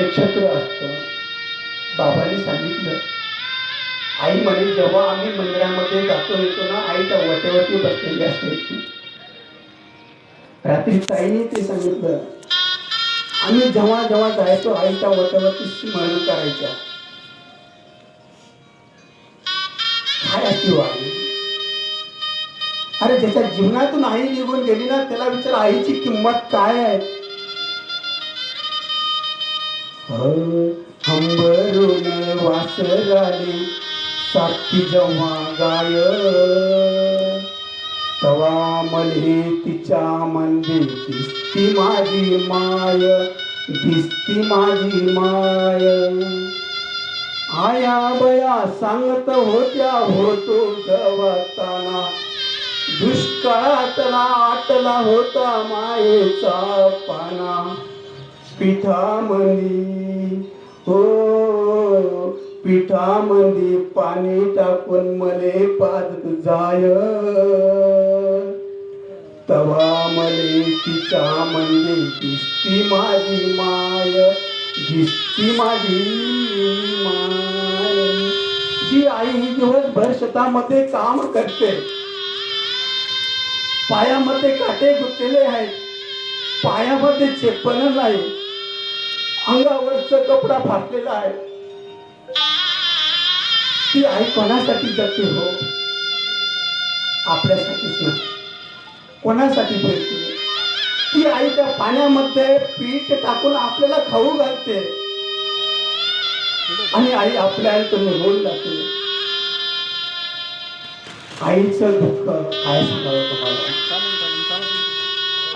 नक्षत्र असतं. बाबाने सांगितलं. आई म्हणे जेव्हा आम्ही मंदिरामध्ये जातो येतो ना आई त्या वटेवरती बसलेली असायची रात्री ताईने ते सांगितलं. आम्ही जेव्हा जेव्हा जायचो आईच्या वटेवरती स्मरण करायच्या. काय अशी आई अरे ज्याच्या जीवनातून आई निघून गेली ना त्याला विचार आईची किंमत काय आहे? हंबरून वासराले साक्षी जेव्हा गाय. तवा मले तिच्या मंदी दिसती माझी माय दिसती माझी माय. आया बया सांगत होत्या होतो गवताना दुष्काळातला आटला होता मायेचा पाना. पिठामंदी हो पिठामंदी पाणी टाकून मले पाजत जाय. तवा मले तिच्या मंदी दिसती माझी माय दिसती माझी माय. जी आई दिवसभर शेतामध्ये काम करते पायामध्ये काटे गुंतलेले आहेत पायामध्ये चेपण नाही. अंगावरच कपडा फाटलेला आहे. ती आई कोणासाठी जगते हो? आपल्यासाठीच नाही. कोणासाठी फिरते ती आई त्या पाण्यामध्ये पीठ टाकून आपल्याला खाऊ घालते. आणि आई आपल्या आईकडून रोल जाते आईचं दुःख काय सांगावं तुम्हाला?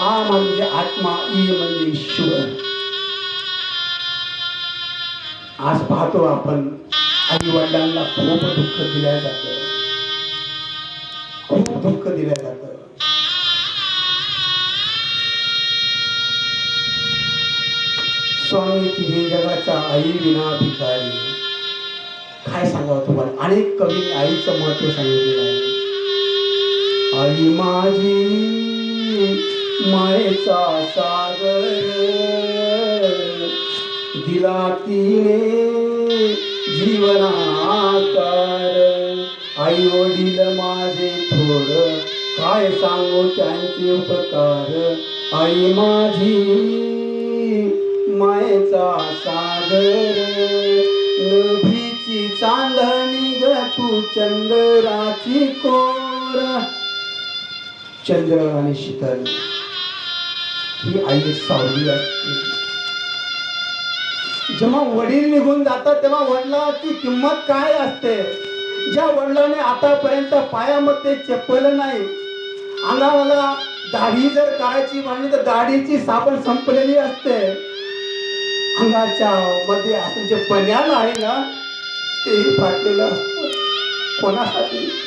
आ म्हणजे आत्मा ई म्हणजे ईश्वर. आज पाहतो आपण आई वडिलांना खूप दुःख दिल्या जात. खूप दुःख दिल्या जात. स्वामी तिने जगाच्या आई विना भिकारी. काय सांगावं तुम्हाला? अनेक कवी आईचं महत्त्व सांगितलेलं आहे. आई माझी मायेचा सागर. दिला तिने जीवनाकार आई वडील माझे थोड काय सांगू त्यांचे उपकार? आई माझी मायेचा सागर. नभीची चांदणी ग तू चंद्राची कोर. चंद्र आणि शीतल ही आई सावली असते जेव्हा वडील निघून जातात तेव्हा वडिलाची किंमत काय असते? ज्या वडिलाने आतापर्यंत पायामध्ये चप्पल नाही अंगाला दाढी जर करायची म्हणली तर दाढीची साबण संपलेली असते. अंगाच्या मध्ये असं जे बन्यान आहे ना तेही फाटलेलं असतं. कोणासाठी?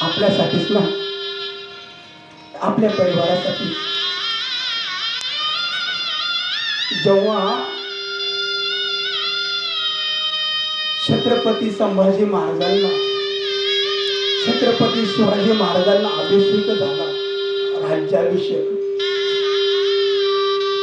आपल्यासाठीच ना. आपल्या परिवारासाठी. जेव्हा छत्रपती संभाजी महाराजांना छत्रपती शिवाजी महाराजांना अभिषेक झाला राज्याभिषेक